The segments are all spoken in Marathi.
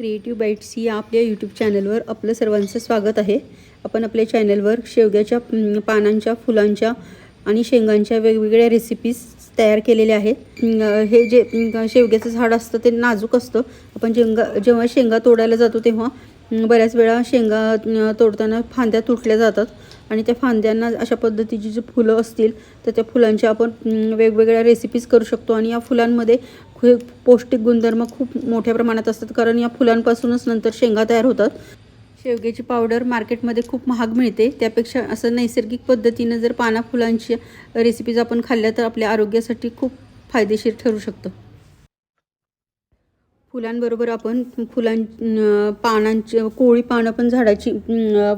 क्रिएटिव्ह बाईट्स या आपल्या यूट्यूब चॅनलवर आपलं सर्वांचं स्वागत आहे. आपण आपल्या चॅनलवर शेवग्याच्या पानांच्या फुलांच्या आणि शेंगांच्या वेगवेगळ्या रेसिपीज तयार केलेल्या आहेत. हे जे शेवग्याचं झाड असतं ते नाजूक असतं. आपण जेंगा जेव्हा शेंगा तोडायला जातो तेव्हा बऱ्याच वेळा शेंगा तोडताना फांद्या तुटल्या जातात. आणि त्या फांद्यांना अशा पद्धतीची जी फुलं असतील तर त्या फुलांच्या आपण वेगवेगळ्या रेसिपीज करू शकतो. आणि या फुलांमध्ये खूप पौष्टिक गुणधर्म खूप मोठ्या प्रमाणात असतात. कारण या फुलांपासूनच नंतर शेंगा तयार होतात. शेवग्याची पावडर मार्केटमध्ये खूप महाग मिळते. त्यापेक्षा असं नैसर्गिक पद्धतीनं जर पाना फुलांची रेसिपीज आपण खाल्ल्या तर आपल्या आरोग्यासाठी खूप फायदेशीर ठरू शकतं. फुलांबरोबर आपण फुलां पानांची कोळी पानं पण झाडाची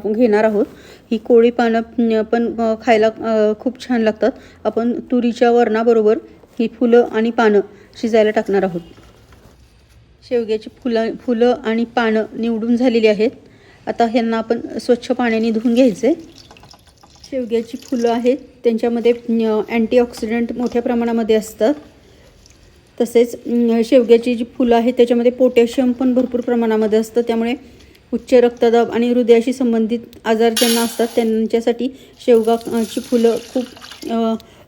घेणार आहोत. ही कोळी पानं पण खायला खूप छान लागतात. आपण तुरीच्या वरणाबरोबर ही फुलं आणि पानं शिजायला टाकणार आहोत. शेवग्याची फुलं फुलं आणि पानं निवडून झालेली आहेत. आता ह्यांना आपण स्वच्छ पाण्याने धुवून घ्यायचे. शेवग्याची फुलं आहेत. त्यांच्यामध्ये अँटीऑक्सिडंट मोठ्या प्रमाणामध्ये असतात. तसेच शेवग्याची जी फुलं आहेत त्याच्यामध्ये पोटॅशियम पण भरपूर प्रमाणामध्ये असतं. त्यामुळे उच्च रक्तदाब आणि हृदयाशी संबंधित आजार ज्यांना असतात त्यांच्यासाठी शेवगाची फुलं खूप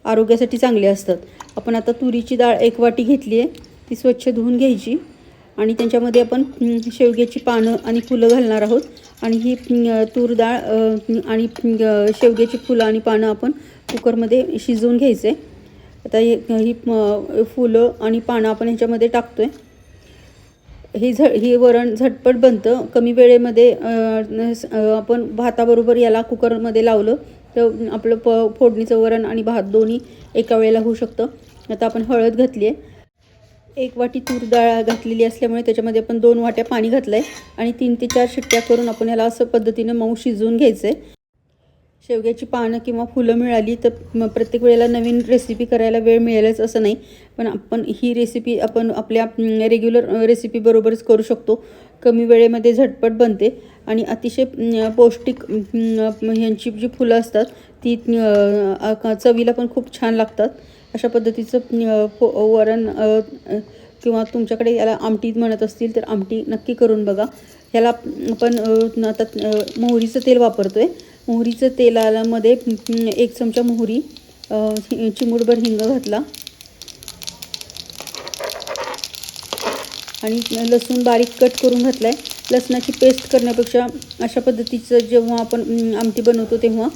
आरोग्यासाठी चांगली असतात. आपण आता तुरीची डाळ एक वाटी घेतली आहे. ती स्वच्छ धुवून घ्यायची आणि त्यांच्यामध्ये आपण शेवग्याची पानं आणि फुलं घालणार आहोत. आणि ही तूर डाळ आणि शेवग्याची फुलं आणि पानं आपण कुकरमध्ये शिजवून घ्यायचे. आता हे ही फुलं आणि पानं आपण ह्याच्यामध्ये टाकतो आहे हे झ हे वरण झटपट बनतं. कमी वेळेमध्ये आपण भाताबरोबर याला कुकरमध्ये लावलं तर आपलं प फोडणीचं वरण आणि भात दोन्ही एका वेळेला होऊ शकतं. आता आपण हळद घातली आहे एक वाटी तूर डाळ घातलेली असल्यामुळे त्याच्यामध्ये आपण दोन वाट्या पाणी घातलं आहे आणि तीन ते चार शिट्ट्या करून आपण याला असं पद्धतीनं मऊ शिजवून घ्यायचं आहे शेवग्याची पानं किंवा फुलं मिळाली तर प्रत्येक वेळेला नवीन रेसिपी करायला वेळ मिळेलच असं नाही. पण आपण ही रेसिपी आपण आपल्या रेग्युलर रेसिपीबरोबरच करू शकतो. कमी वेळेमध्ये झटपट बनते आणि अतिशय पौष्टिक ह्यांची जी फुलं असतात ती चवीला पण खूप छान लागतात. अशा पद्धतीचं फो- वरण किंवा तुमच्याकडे याला आमटी म्हणत असतील तर आमटी नक्की करून बघा. ह्याला आपण आता मोहरीचं तेल वापरतो आहे मोहरीचं तेलामध्ये एक चमचा मोहरी अं, हिंग घातला. आणि लसूण बारीक कट करून घातला आहे लसणाची पेस्ट करण्यापेक्षा अशा पद्धतीचं जेव्हा आपण आमटी बनवतो तेव्हा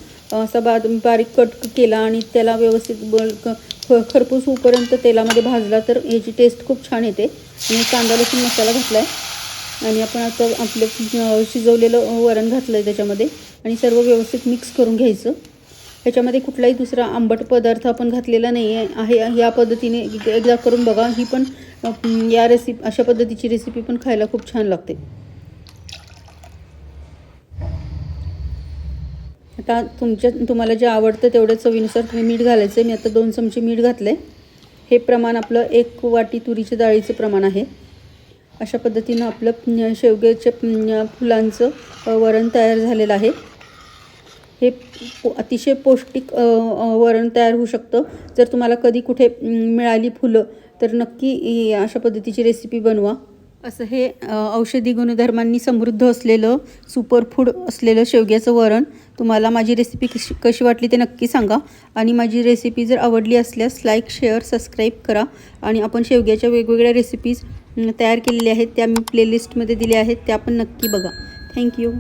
असा बा बारीक कट केला आणि त्याला व्यवस्थित ब क- ख- खरपूस होईपर्यंत तेलामध्ये भाजला तर याची टेस्ट खूप छान येते. आणि कांदा लसूण मसाला घातला आहे आणि आपण आता आपलं शिजवलेलं वरण घातलं आहे त्याच्यामध्ये. आणि सर्व व्यवस्थित मिक्स करून घ्यायचं. ह्याच्यामध्ये कुठलाही दुसरा आंबट पदार्थ आपण घातलेला नाही आहे. आहे या पद्धतीने एकदा करून बघा. ही पण या रेसिपी अशा पद्धतीची रेसिपी पण खायला खूप छान लागते. आता तुमच्या तुम्हाला जे आवडतं तेवढ्या चवीनुसार तुम्ही मीठ घालायचं आहे मी आता दोन चमचे मीठ घातलं आहे हे प्रमाण आपलं एक वाटी तुरीच्या डाळीचं प्रमाण आहे. अशा पद्धतीनं आपलं शेवग्याच्या फुलांचं वरण तयार झालेलं आहे. हे अतिशय पौष्टिक वरण तयार होऊ शकतं. जर तुम्हाला कधी कुठे मिळाली फुलं तर नक्की अशा पद्धतीची रेसिपी बनवा. असं हे औषधी गुणधर्मांनी समृद्ध असलेलं सुपर फूड असलेलं शेवग्याचं वरण तुम्हाला माझी रेसिपी कशी कशी वाटली ते नक्की सांगा. आणि माझी रेसिपी जर आवडली असल्यास लाईक शेअर सबस्क्राईब करा. आणि आपण शेवग्याच्या वेगवेगळ्या रेसिपीज तयार केलेल्या आहेत त्या मी प्लेलिस्टमध्ये दिल्या आहेत त्या पण नक्की बघा. थँक्यू